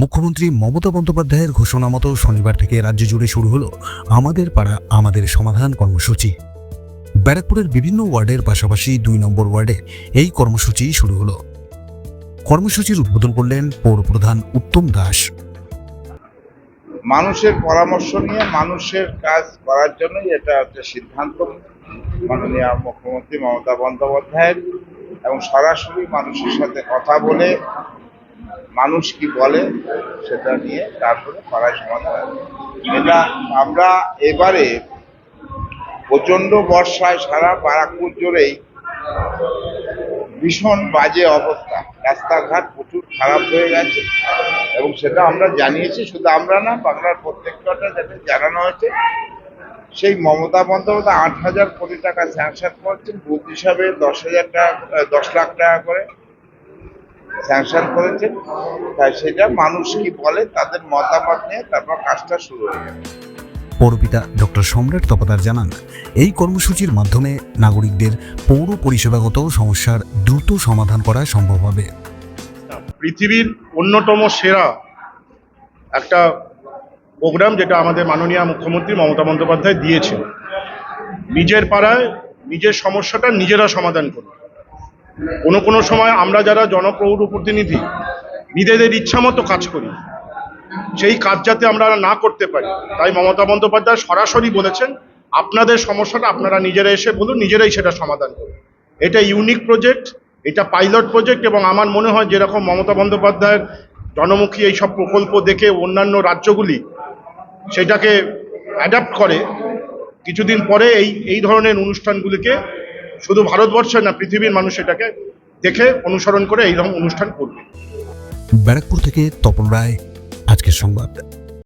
মুখ্যমন্ত্রী মমতা বন্দ্যোপাধ্যায়ের ঘোষণা মতো শনিবার থেকে রাজ্য জুড়ে শুরু হলো আমাদের পাড়া, আমাদের সমাধান কর্মসূচি। ব্যারাকপুরের বিভিন্ন ওয়ার্ডের পাশাপাশি দুই নম্বর ওয়ার্ডে এই কর্মসূচি শুরু হলো। কর্মসূচির উদ্বোধন করলেন পৌর প্রধান উত্তম দাস। মানুষের পরামর্শ নিয়ে মানুষের কাজ করার জন্যই এটা একটা সিদ্ধান্ত মাননীয় মুখ্যমন্ত্রী মমতা বন্দ্যোপাধ্যায়ের এবং সরাসরি মানুষের সাথে কথা বলে মানুষ কি বলে সেটা নিয়ে তারপরে পাড়ায় সমাধান। এটা আমরা এবারে প্রচণ্ড বর্ষায় সারা বারাকপুর জুড়েই ভীষণ বাজে অবস্থা। রাস্তাঘাট প্রচুর খারাপ হয়ে গেছে এবং সেটা আমরা জানিয়েছি, শুধু আমরা না, বাংলার প্রত্যেকটা যাতে জানানো হয়েছে। সেই মমতা বন্দ্যোপাধ্যায় আট হাজার কোটি টাকা স্যাংশন করেছেন, বুথ হিসাবে দশ হাজার টাকা, দশ লাখ টাকা করে। স্যাংশন করেছেন তাই সেটা মানুষ কি বলে তাদের মতামত নিয়ে তারপর কাজটা শুরু হয়ে যাবে পৌরপিতা ডক্টর সম্রাট তপাদার জানান এই কর্মসূচির মাধ্যমে নাগরিকদের পৌর পরিষেবাগত সমস্যার দ্রুত সমাধান করা সম্ভব হবে। পৃথিবীর অন্যতম সেরা একটা প্রোগ্রাম যেটা আমাদের মাননীয় মুখ্যমন্ত্রী মমতা বন্দ্যোপাধ্যায় দিয়েছে নিজের পাড়ায় নিজের সমস্যাটা নিজেরা সমাধান করুন। কোনো কোনো সময় আমরা যারা জনপৌর প্রতিনিধি নিজেদের ইচ্ছা মতো কাজ করি, সেই কাজ যাতে আমরা না করতে পারি। তাই মমতা বন্দ্যোপাধ্যায় সরাসরি বলেছেন, আপনাদের সমস্যাটা আপনারা নিজেরা এসে বলুন, নিজেরাই সেটা সমাধান করুন। এটা ইউনিক প্রজেক্ট এটা পাইলট প্রজেক্ট এবং আমার মনে হয় যেরকম মমতা বন্দ্যোপাধ্যায়ের জনমুখী এই সব প্রকল্প দেখে অন্যান্য রাজ্যগুলি সেটাকে অ্যাডাপ্ট করে, কিছুদিন পরে এই এই ধরনের অনুষ্ঠানগুলিকে শুধু ভারতবর্ষে না, পৃথিবীর মানুষ এটাকে দেখে অনুসরণ করে এইরকম অনুষ্ঠান করবে। ব্যারাকপুর থেকে তপন রায়, আজকের সংবাদ।